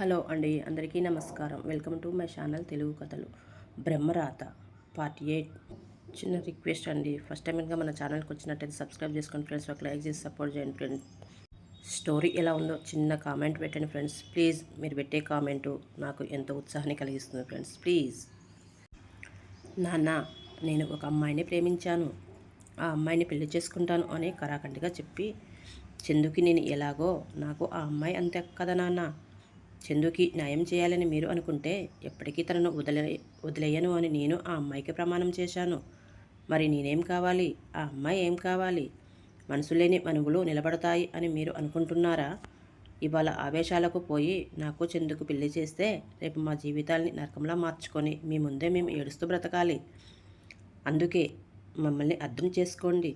Hello అండి అందరికీ నమస్కారం. Welcome to my channel Telugu కథలు. Brahmaratha part eight. చిన్న రిక్వెస్ట్ అండి ఫస్ట్ టైం ఇంకా మన ఛానల్కి వచ్చినట్టయితే సబ్స్క్రైబ్ చేసుకోండి ఫ్రెండ్స్ ఒక లైక్ చేసి సపోర్ట్ చేయండి ఫ్రెండ్స్. స్టోరీ ఎలా ఉందో చిన్న కామెంట్ పెట్టండి ఫ్రెండ్స్. ప్లీజ్ మీరు పెట్టే కామెంటు నాకు ఎంతో ఉత్సాహాన్ని కలిగిస్తుంది ఫ్రెండ్స్. ప్లీజ్. నాన్న నేను ఒక అమ్మాయిని ప్రేమించాను. ఆ అమ్మాయిని పెళ్ళి చేసుకుంటాను అని కరాఖండిగా చెప్పి చందుకి నేను ఎలాగో? నాకు ఆ అమ్మాయి అంతే కదా నాన్న. చందుకి న్యాయం చేయాలని మీరు అనుకుంటే ఎప్పటికీ తనను వదిలే వదిలేయను అని నేను ఆ అమ్మాయికి ప్రమాణం చేశాను. మరి నేనేం కావాలి? ఆ అమ్మాయి ఏం కావాలి? మనసు లేని మనుగులు నిలబడతాయి అని మీరు అనుకుంటున్నారా? ఇవాళ ఆవేశాలకు పోయి నాకు చందుకు పెళ్ళి చేస్తే రేపు మా జీవితాల్ని నరకంలా మార్చుకొని మీ ముందే మేము ఏడుస్తూ బ్రతకాలి. అందుకే మమ్మల్ని అర్థం చేసుకోండి.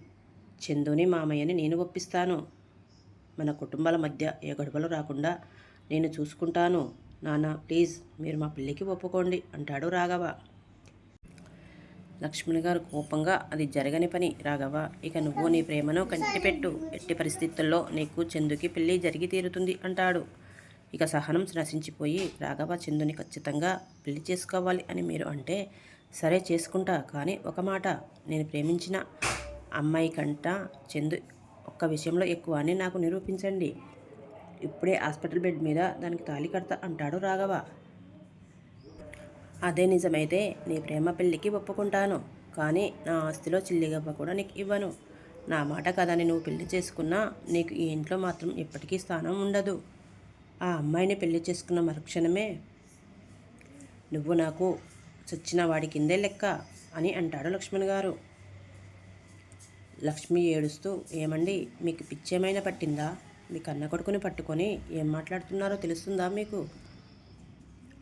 చందుని మామయ్యని నేను ఒప్పిస్తాను. మన కుటుంబాల మధ్య ఏ గొడవలు రాకుండా నేను చూసుకుంటాను. నాన్న ప్లీజ్ మీరు మా పెళ్ళికి ఒప్పుకోండి అంటాడు రాఘవ. లక్ష్మణ్ గారు కోపంగా అది జరగని పని రాఘవ ఇక నువ్వు నీ ప్రేమను కంటిపెట్టు ఎట్టి పరిస్థితుల్లో నీకు చందుకి పెళ్ళి జరిగి తీరుతుంది అంటాడు. ఇక సహనం నశించిపోయి రాఘవ చందుని ఖచ్చితంగా పెళ్ళి చేసుకోవాలి అని మీరు అంటే సరే చేసుకుంటా కానీ ఒక మాట నేను ప్రేమించిన అమ్మాయి కంట చందు ఒక్క విషయంలో ఎక్కువ అని నాకు నిరూపించండి. ఇప్పుడే హాస్పిటల్ బెడ్ మీద దానికి తాళి కడతా అంటాడు రాఘవ. అదే నిజమైతే నీ ప్రేమ పెళ్ళికి ఒప్పుకుంటాను కానీ నా ఆస్తిలో చిల్లిగవ్వ కూడా నీకు ఇవ్వను. నా మాట కదని నువ్వు పెళ్ళి చేసుకున్నా నీకు ఈ ఇంట్లో మాత్రం ఎప్పటికీ స్థానం ఉండదు. ఆ అమ్మాయిని పెళ్ళి చేసుకున్న మరుక్షణమే నువ్వు నాకు చచ్చిన వాడి కిందే లెక్క అని అంటాడు లక్ష్మణ్ గారు. లక్ష్మి ఏడుస్తూ ఏమండి మీకు పిచ్చేమైనా పట్టిందా? మీ కన్న కొడుకుని పట్టుకొని ఏం మాట్లాడుతున్నారో తెలుస్తుందా మీకు?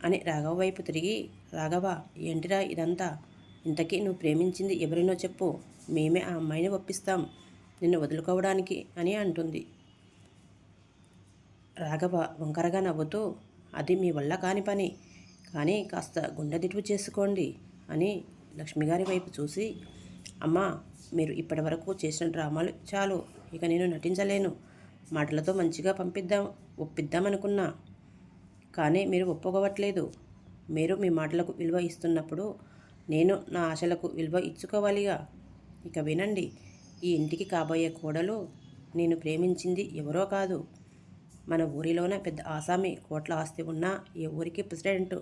అని రాఘవ వైపు తిరిగి రాఘవ ఏంటిరా ఇదంతా? ఇంతకీ నువ్వు ప్రేమించింది ఎవరినో చెప్పు. మేమే ఆ అమ్మాయిని ఒప్పిస్తాం. నిన్ను వదులుకోవడానికి అని అంటుంది. రాఘవ వంకరగా నవ్వుతూ అది మీ వల్ల కాని పని. కానీ కాస్త గుండెదిటువు చేసుకోండి అని లక్ష్మిగారి వైపు చూసి అమ్మా మీరు ఇప్పటివరకు చేసిన డ్రామాలు చాలు. ఇక నేను నటించలేను. మాటలతో మంచిగా పంపిద్దాం ఒప్పిద్దామనుకున్నా. కానీ మీరు ఒప్పుకోవట్లేదు. మీరు మీ మాటలకు విలువ ఇస్తున్నప్పుడు నేను నా ఆశలకు విలువ ఇచ్చుకోవాలిగా. ఇక వినండి ఈ ఇంటికి కాబోయే కోడలు నేను ప్రేమించింది ఎవరో కాదు. మన ఊరిలోనే పెద్ద ఆసామి కోట్ల ఆస్తి ఉన్న ఈ ఊరికి ప్రెసిడెంట్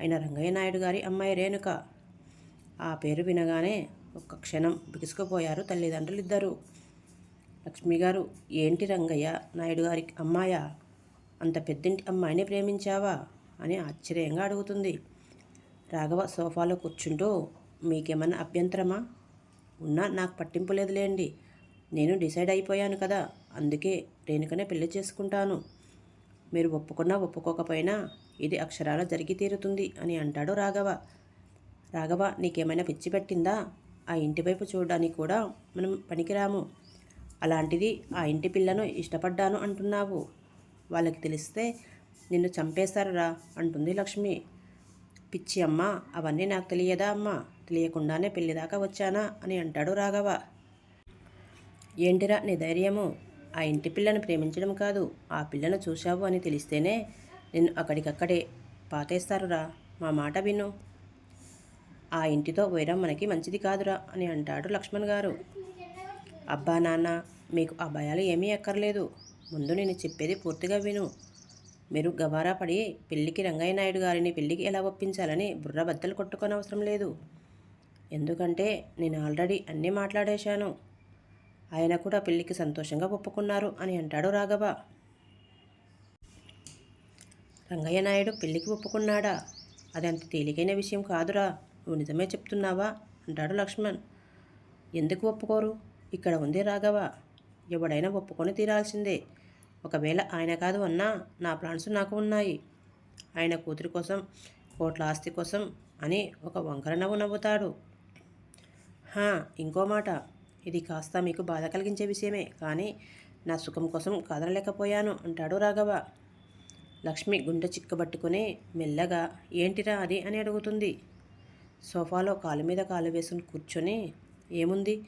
అయిన రంగయ్య నాయుడు గారి అమ్మాయి రేణుక. ఆ పేరు వినగానే ఒక్క క్షణం బిగుసుకుపోయారు తల్లిదండ్రులు లక్ష్మిగారు లక్ష్మి గారు ఏంటి రంగయ్య నాయుడు గారి అమ్మాయా? అంత పెద్దింటి అమ్మాయిని ప్రేమించావా? అని ఆశ్చర్యంగా అడుగుతుంది. రాఘవ సోఫాలో కూర్చుంటూ మీకేమన్నా అభ్యంతరమా? ఉన్నా నాకు పట్టింపు లేదులేండి. నేను డిసైడ్ అయిపోయాను కదా అందుకే రేణుకనే పెళ్ళి చేసుకుంటాను. మీరు ఒప్పుకున్నా ఒప్పుకోకపోయినా ఇది అక్షరాల జరిగి తీరుతుంది అని అంటాడు రాఘవ. రాఘవ నీకేమైనా పిచ్చి పెట్టిందా? ఆ ఇంటి వైపు చూడడానికి కూడా మనం పనికిరాము. అలాంటిది ఆ ఇంటి పిల్లను ఇష్టపడ్డాను అంటున్నావు. వాళ్ళకి తెలిస్తే నిన్ను చంపేశారురా అంటుంది లక్ష్మి. పిచ్చి అమ్మ అవన్నీ నాకు తెలియదా అమ్మ? తెలియకుండానే పెళ్ళిదాకా వచ్చానా అని అంటాడు రాఘవ. ఏంటిరా నీ ధైర్యము? ఆ ఇంటి పిల్లను ప్రేమించడం కాదు ఆ పిల్లను చూశావు అని తెలిస్తేనే నిన్ను అక్కడికక్కడే పాతేస్తారురా. మా మాట విను. ఆ ఇంటితో వైరం మనకి మంచిది కాదురా అని అంటాడు లక్ష్మణ్ గారు. అబ్బా నాన్న మీకు ఆ భయాలు ఏమీ ఎక్కర్లేదు ముందు నేను చెప్పేది పూర్తిగా విను. మీరు గబారా పడి పెళ్ళికి రంగయ్య నాయుడు గారిని పెళ్ళికి ఎలా ఒప్పించాలని బుర్ర బద్దలు కొట్టుకొని అవసరం లేదు. ఎందుకంటే నేను ఆల్రెడీ అన్నీ మాట్లాడేశాను. ఆయన కూడా పెళ్ళికి సంతోషంగా ఒప్పుకున్నారు అని అంటాడు రాఘవ. రంగయ్య నాయుడు పెళ్ళికి ఒప్పుకున్నాడా? అది అంత తేలికైన విషయం కాదురా. నువ్వు నిజమే చెప్తున్నావా? అంటాడు లక్ష్మణ్. ఎందుకు ఒప్పుకోరు? ఇక్కడ ఉంది రాఘవ. ఎవడైనా ఒప్పుకొని తీరాల్సిందే. ఒకవేళ ఆయన కాదు అన్నా నా ప్లాన్స్ నాకు ఉన్నాయి. ఆయన కూతురి కోసం కోట్ల ఆస్తి కోసం అని ఒక వంకర నవ్వు నవ్వుతాడు. హా ఇంకో మాట. ఇది కాస్త మీకు బాధ కలిగించే విషయమే కానీ నా సుఖం కోసం కదలలేకపోయాను అంటాడు రాఘవ. లక్ష్మి గుండె చిక్కబట్టుకుని మెల్లగా ఏంటిరా అది? అని అడుగుతుంది. సోఫాలో కాలు మీద కాలు వేసుకుని కూర్చొని ఏముంది?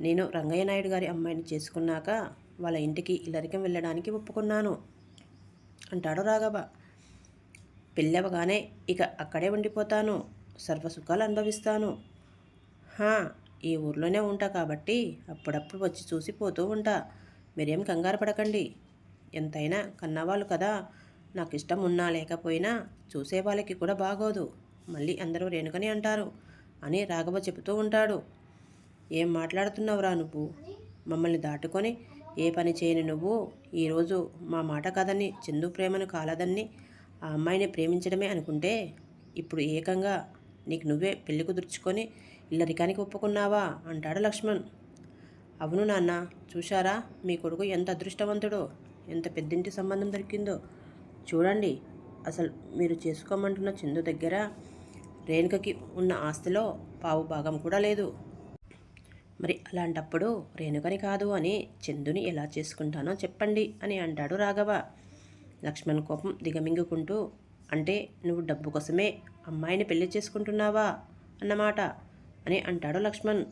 నేను రంగయ్య నాయుడు గారి అమ్మాయిని చేసుకున్నాక వాళ్ళ ఇంటికి ఇల్లరికం వెళ్ళడానికి ఒప్పుకున్నాను. అంటాడు రాఘవ. పెళ్ళవగానే ఇక అక్కడే ఉండిపోతాను. సర్వసుఖాలు అనుభవిస్తాను. హా ఈ ఊర్లోనే ఉంటా కాబట్టి అప్పుడప్పుడు వచ్చి చూసి పోతూ ఉంటా. మీరేం కంగారు పడకండి. ఎంతైనా కన్నవాళ్ళు కదా. నాకు ఇష్టం ఉన్నా లేకపోయినా చూసే వాళ్ళకి కూడా బాగోదు. మళ్ళీ అందరూ రేణుకని అంటారు అని రాఘవ చెబుతూ ఉంటాడు. ఏం మాట్లాడుతున్నావురా నువ్వు? మమ్మల్ని దాటుకొని ఏ పని చేయని నువ్వు? ఈరోజు మా మాట కాదని చందు ప్రేమను కాలదని ఆ అమ్మాయిని ప్రేమించడమే అనుకుంటే ఇప్పుడు ఏకంగా నీకు నువ్వే పెళ్ళి కుదుర్చుకొని ఇల్లరికానికి ఒప్పుకున్నావా? అంటాడు లక్ష్మణ్. అవును నాన్న చూశారా? మీ కొడుకు ఎంత అదృష్టవంతుడో ఎంత పెద్దింటి సంబంధం దొరికిందో. చూడండి అసలు మీరు చేసుకోమంటున్న చందు దగ్గర రేణుకకి ఉన్న ఆస్తిలో పావు భాగం కూడా లేదు. మరి అలాంటప్పుడు రేణుకని కాదు అని చందుని ఎలా చేసుకుంటానో చెప్పండి అని అంటాడు రాఘవ. లక్ష్మణ్ కోపం దిగమింగుకుంటూ అంటే నువ్వు డబ్బు కోసమే అమ్మాయిని పెళ్ళి చేసుకుంటున్నావా అన్నమాట అని అంటాడు లక్ష్మణ్.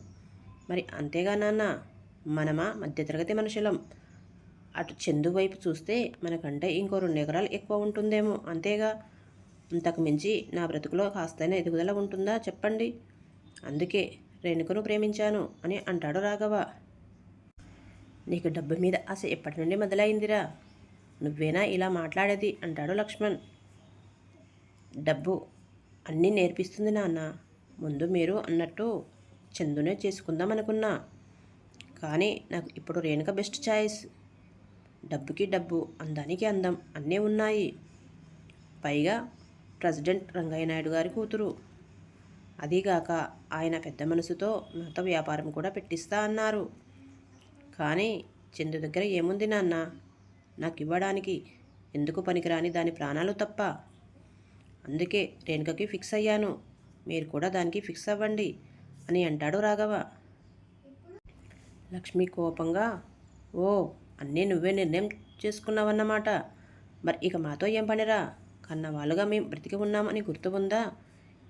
మరి అంతేగా నాన్న మనమా మధ్యతరగతి మనుషులం. అటు చందు వైపు చూస్తే మనకంటే ఇంకో రెండు ఎకరాలు ఎక్కువ ఉంటుందేమో అంతేగా? అంతకు మించి నా బ్రతుకులో కాస్తైనా ఎదుగుదల ఉంటుందా చెప్పండి. అందుకే రేణుకను ప్రేమించాను అని అంటాడు రాఘవ. నీకు డబ్బు మీద ఆశ ఎప్పటి నుండి మొదలైందిరా? నువ్వేనా ఇలా మాట్లాడేది? అంటాడు లక్ష్మణ్. డబ్బు అన్నీ నేర్పిస్తుంది నాన్న. ముందు మీరు అన్నట్టు చందునే చేసుకుందాం అనుకున్నా. కానీ నాకు ఇప్పుడు రేణుక బెస్ట్ చాయిస్. డబ్బుకి డబ్బు అందానికి అందం అన్నీ ఉన్నాయి. పైగా ప్రెసిడెంట్ రంగయ్య నాయుడు గారి కూతురు. అదీగాక ఆయన పెద్ద మనసుతో మత వ్యాపారం కూడా పెట్టిస్తా అన్నారు. కానీ చందు దగ్గర ఏముంది నాన్న? నాకు ఇవ్వడానికి ఎందుకు పనికిరాని దాని ప్రాణాలు తప్ప. అందుకే రేణుకకి ఫిక్స్ అయ్యాను. మీరు కూడా దానికి ఫిక్స్ అవ్వండి అని అంటాడు రాఘవ. లక్ష్మి కోపంగా ఓ అన్నీ నువ్వే నిర్ణయం చేసుకున్నావన్నమాట. మరి ఇక మాతో ఏం పనిరా? కన్నవాళ్ళుగా మేము బ్రతికి ఉన్నామని గుర్తు ఉందా?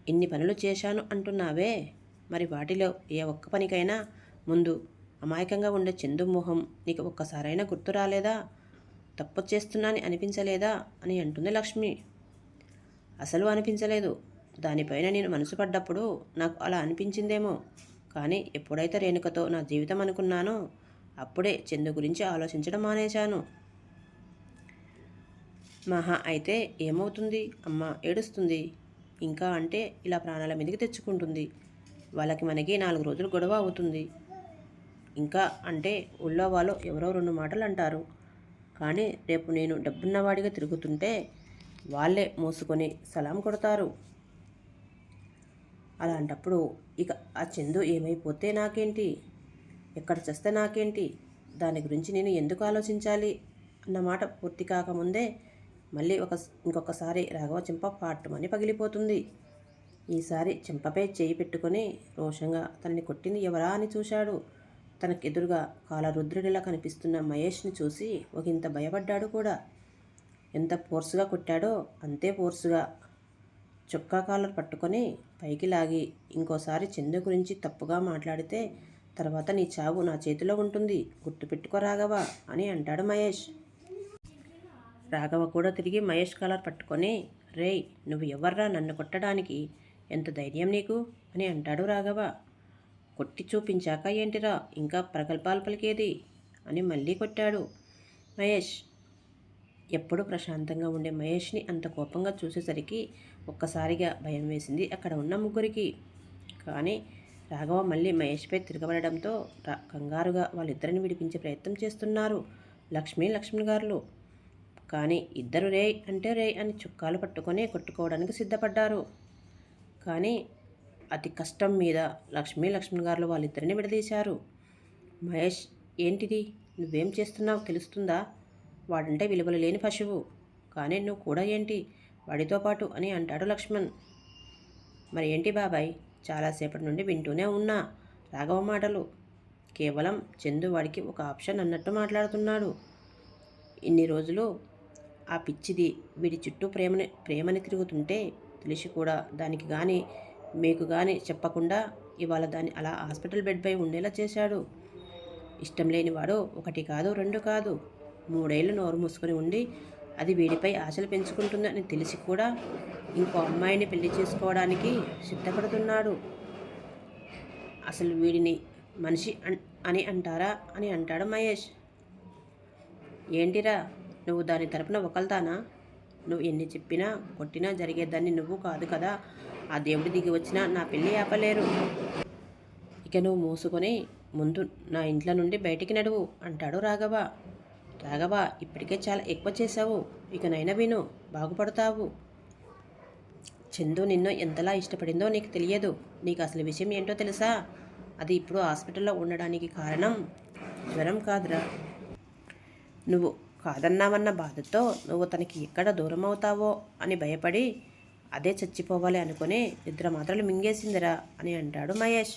ఇన్ని పనులు చేశాను అంటున్నావే. మరి వాటిలో ఏ ఒక్క పనికైనా ముందు అమాయకంగా ఉండే చందు మొహం నీకు ఒక్కసారైనా గుర్తు రాలేదా? తప్పు చేస్తున్నాని అనిపించలేదా? అని అంటుంది లక్ష్మి. అసలు అనిపించలేదు. దానిపైన నేను మనసు పడ్డప్పుడు నాకు అలా అనిపించిందేమో. కానీ ఎప్పుడైతే రేణుకతో నా జీవితం అనుకున్నానో అప్పుడే చందు గురించి ఆలోచించడం మానేశాను. మహా అయితే ఏమవుతుంది? అమ్మ ఏడుస్తుంది. ఇంకా అంటే ఇలా ప్రాణాల మీదకి తెచ్చుకుంటుంది. వాళ్ళకి మనకి నాలుగు రోజులు గొడవ అవుతుంది. ఇంకా అంటే ఊళ్ళో వాళ్ళు ఎవరో రెండు మాటలు అంటారు. కానీ రేపు నేను డబ్బున్నవాడిగా తిరుగుతుంటే వాళ్ళే మూసుకొని సలాం కొడతారు. అలాంటప్పుడు ఇక ఆ చందు ఏమైపోతే నాకేంటి? ఎక్కడ చేస్తే నాకేంటి? దాని గురించి నేను ఎందుకు ఆలోచించాలి? అన్నమాట పూర్తి కాకముందే మళ్ళీ ఒక ఇంకొకసారి రాఘవ చింప పాటుమని పగిలిపోతుంది. ఈసారి చింపపై చేయి పెట్టుకొని రోషంగా తనని కొట్టింది ఎవరా అని చూశాడు. తనకెదురుగా కాలరుద్రుడిలా కనిపిస్తున్న మహేష్ని చూసి ఒకంత భయపడ్డాడు కూడా. ఎంత ఫోర్సుగా కొట్టాడో అంతే ఫోర్సుగా. చొక్కా కాలర్ పట్టుకొని పైకి లాగి ఇంకోసారి చందు గురించి తప్పుగా మాట్లాడితే తర్వాత నీ చావు నా చేతిలో ఉంటుంది. గుర్తుపెట్టుకో రాఘవ అని అంటాడు మహేష్. రాఘవ కూడా తిరిగి మహేష్ కాలర్ పట్టుకొని రేయ్ నువ్వు ఎవర్రా నన్ను కొట్టడానికి? ఎంత ధైర్యం నీకు? అని అంటాడు రాఘవ. కొట్టి చూపించాక ఏంటిరా? ఇంకా ప్రగల్భాలు పలికేది? అని మళ్ళీ కొట్టాడు మహేష్. ఎప్పుడు ప్రశాంతంగా ఉండే మహేష్ని అంత కోపంగా చూసేసరికి ఒక్కసారిగా భయం వేసింది అక్కడ ఉన్న ముగ్గురికి. కానీ రాఘవ మళ్ళీ మహేష్పై తిరగబడడంతో రా కంగారుగా వాళ్ళిద్దరిని విడిపించే ప్రయత్నం చేస్తున్నారు లక్ష్మీ లక్ష్మణ్ గారులు. కానీ ఇద్దరు రే అంటే రే అని చుక్కాలు పట్టుకొని కొట్టుకోవడానికి సిద్ధపడ్డారు. కానీ అతి కష్టం మీద లక్ష్మీ లక్ష్మణ్ గారు వాళ్ళిద్దరిని విడదీశారు. మహేష్ ఏంటిది? నువ్వేం చేస్తున్నావు? తెలుస్తుందా? వాడంటే విలువలు లేని పశువు. కానీ నువ్వు కూడా ఏంటి? వాడితో పాటు అని అంటాడు లక్ష్మణ్. మరి ఏంటి బాబాయ్? చాలాసేపటి నుండి వింటూనే ఉన్నా. రాఘవ మాటలు. కేవలం చందు వాడికి ఒక ఆప్షన్ అన్నట్టు మాట్లాడుతున్నాడు. ఇన్ని రోజులు ఆ పిచ్చిది వీడి చుట్టూ ప్రేమని ప్రేమని తిరుగుతుంటే తెలిసి కూడా దానికి కానీ మీకు కానీ చెప్పకుండా ఇవాళ దాన్ని అలా హాస్పిటల్ బెడ్పై ఉండేలా చేశాడు. ఇష్టం లేనివాడు ఒకటి కాదు రెండు కాదు. మూడేళ్ళు నోరు మూసుకొని ఉండి అది వీడిపై ఆశలు పెంచుకుంటుందని తెలిసి కూడా ఇంకో అమ్మాయిని పెళ్ళి చేసుకోవడానికి సిద్ధపడుతున్నాడు. అసలు వీడిని మనిషి అన్- అని అంటారా? అని అంటాడు మహేష్. ఏంటిరా? నువ్వు దాని తరపున ఒకల్తానా నువ్వు ఎన్ని చెప్పినా కొట్టినా జరిగేదాన్ని నువ్వు కాదు కదా. ఆ దేవుడి దిగి వచ్చినా నా పెళ్ళి ఆపలేరు. ఇక నువ్వు మూసుకొని ముందు నా ఇంట్లో నుండి బయటికి నడువు అంటాడు రాఘవ. రాఘవ ఇప్పటికే చాలా ఎక్కువ చేశావు. ఇకనైనా విను బాగుపడతావు. చందు నిన్ను ఎంతలా ఇష్టపడిందో నీకు తెలియదు. నీకు అసలు విషయం ఏంటో తెలుసా? అది ఇప్పుడు హాస్పిటల్లో ఉండడానికి కారణం? జ్వరం కాదురా. నువ్వు కాదన్నావన్న బాధతో నువ్వు తనకి ఎక్కడ దూరం అవుతావో అని భయపడి అదే చచ్చిపోవాలి అనుకుని నిద్ర మాత్రలు మింగేసిందిరా అని అంటాడు మహేష్.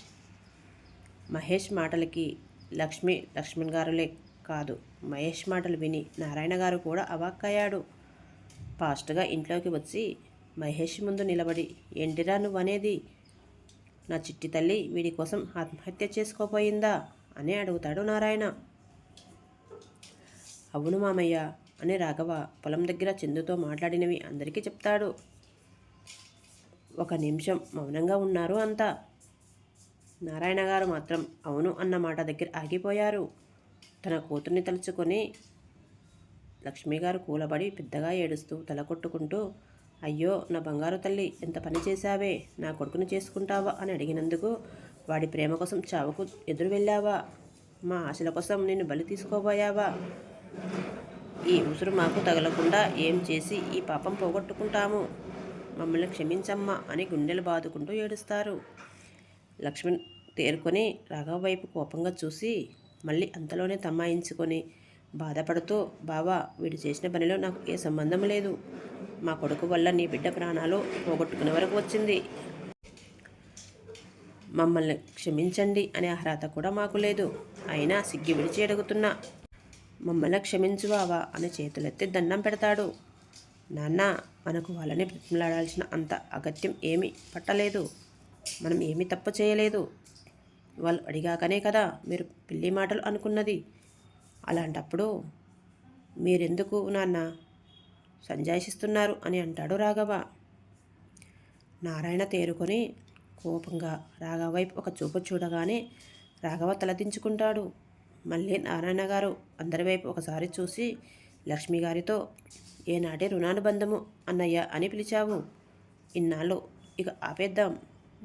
మహేష్ మాటలకి లక్ష్మి లక్ష్మణ్ గారులే కాదు. మహేష్ మాటలు విని నారాయణ గారు కూడా అవాక్కయ్యాడు. ఫాస్ట్గా ఇంట్లోకి వచ్చి మహేష్ ముందు నిలబడి ఏంటిరా నువ్వు అనేది నా చిట్టి తల్లి వీడి కోసం ఆత్మహత్య చేసుకోపోయిందా అని అడుగుతాడు నారాయణ. అవును మామయ్య అని రాఘవ పొలం దగ్గర చందుతో మాట్లాడినవి అందరికీ చెప్తాడు. ఒక నిమిషం మౌనంగా ఉన్నారు అంతా. నారాయణ గారు మాత్రం అవును అన్న మాట దగ్గర ఆగిపోయారు. తన కూతుర్ని తలుచుకొని లక్ష్మి గారు కూలబడి పెద్దగా ఏడుస్తూ తల కొట్టుకుంటూ అయ్యో నా బంగారు తల్లి ఎంత పని చేశావే నా కొడుకుని చేసుకుంటావా అని అడిగినందుకు వాడి ప్రేమ కోసం చావుకు ఎదురు వెళ్ళావా? మా ఆశల కోసం నేను బలి తీసుకోబోయావా? ఈ ఉసురు మాకు తగలకుండా ఏం చేసి ఈ పాపం పోగొట్టుకుంటాము? మమ్మల్ని క్షమించమ్మా అని గుండెలు బాదుకుంటూ ఏడుస్తారు. లక్ష్మణ్ తేరుకొని రాఘవ వైపు కోపంగా చూసి మళ్ళీ అంతలోనే తమ్మాయించుకొని బాధపడుతూ బావా వీడు చేసిన పనిలో నాకు ఏ సంబంధం లేదు. మా కొడుకు వల్ల నీ బిడ్డ ప్రాణాలు పోగొట్టుకునే వరకు వచ్చింది. మమ్మల్ని క్షమించండి అనే అర్హత కూడా మాకు లేదు. అయినా సిగ్గి విడిచి అడుగుతున్నా. మమ్మల్ని క్షమించు బావా అని చేతులెత్తి దండం పెడతాడు. నాన్న మనకు వాళ్ళని బ్రతిమలాడాల్సిన అంత అగత్యం ఏమీ పట్టలేదు. మనం ఏమీ తప్పు చేయలేదు. వాళ్ళు అడిగాకనే కదా మీరు పెళ్ళి మాటలు అనుకున్నది. అలాంటప్పుడు మీరెందుకు నాన్న సంజాయిషిస్తున్నారు అని అంటాడు రాఘవ. నారాయణ తేరుకొని కోపంగా రాఘవ వైపు ఒక చూపు చూడగానే రాఘవ తలదించుకుంటాడు. మళ్ళీ నారాయణ గారు అందరి వైపు ఒకసారి చూసి లక్ష్మి గారితో ఏనాటి రుణానుబంధము అన్నయ్య అని పిలిచావు. ఇన్నాళ్ళు ఇక ఆపేద్దాం.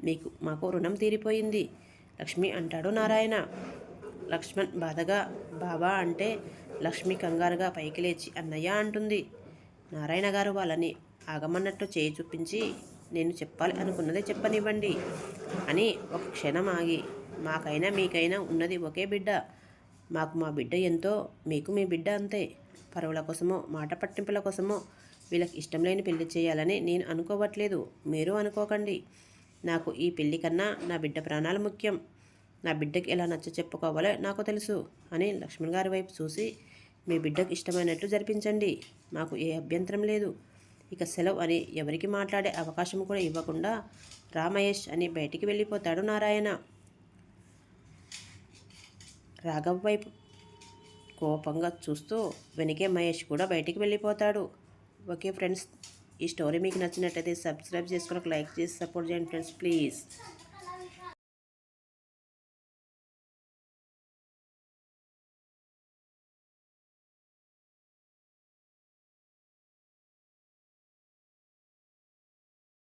మీకు మాకు రుణం తీరిపోయింది లక్ష్మి అంటాడు నారాయణ. లక్ష్మణ్ బాధగా బాబా అంటే లక్ష్మి కంగారుగా పైకి లేచి అన్నయ్య అంటుంది. నారాయణ గారు వాళ్ళని ఆగమన్నట్టు చేయి చూపించి నేను చెప్పాలి అనుకున్నదే చెప్పనివ్వండి అని ఒక క్షణం ఆగి మాకైనా మీకైనా ఉన్నది ఒకే బిడ్డ. మాకు మా బిడ్డ ఎంతో మీకు మీ బిడ్డ అంతే. పరువుల కోసమో మాట పట్టింపుల కోసమో వీళ్ళకి ఇష్టం లేని పెళ్ళి చేయాలని నేను అనుకోవట్లేదు. మీరు అనుకోకండి. నాకు ఈ పెళ్ళి కన్నా నా బిడ్డ ప్రాణాలు ముఖ్యం. నా బిడ్డకి ఎలా నచ్చ చెప్పుకోవాలో నాకు తెలుసు అని లక్ష్మణ్ గారి వైపు చూసి మీ బిడ్డకు ఇష్టమైనట్లు జరిపించండి. మాకు ఏ అభ్యంతరం లేదు. ఇక సెలవు అని ఎవరికి మాట్లాడే అవకాశం కూడా ఇవ్వకుండా రామయేష్ అని బయటికి వెళ్ళిపోతాడు నారాయణ. రాఘవ్ వైపు కోపంగా చూస్తూ వెనకే మహేష్ కూడా బయటికి వెళ్ళిపోతాడు. ఓకే ఫ్రెండ్స్ ఈ స్టోరీ మీకు నచ్చినట్టయితే సబ్స్క్రైబ్ చేసుకుని లైక్ చేసి సపోర్ట్ చేయండి ఫ్రెండ్స్ ప్లీజ్.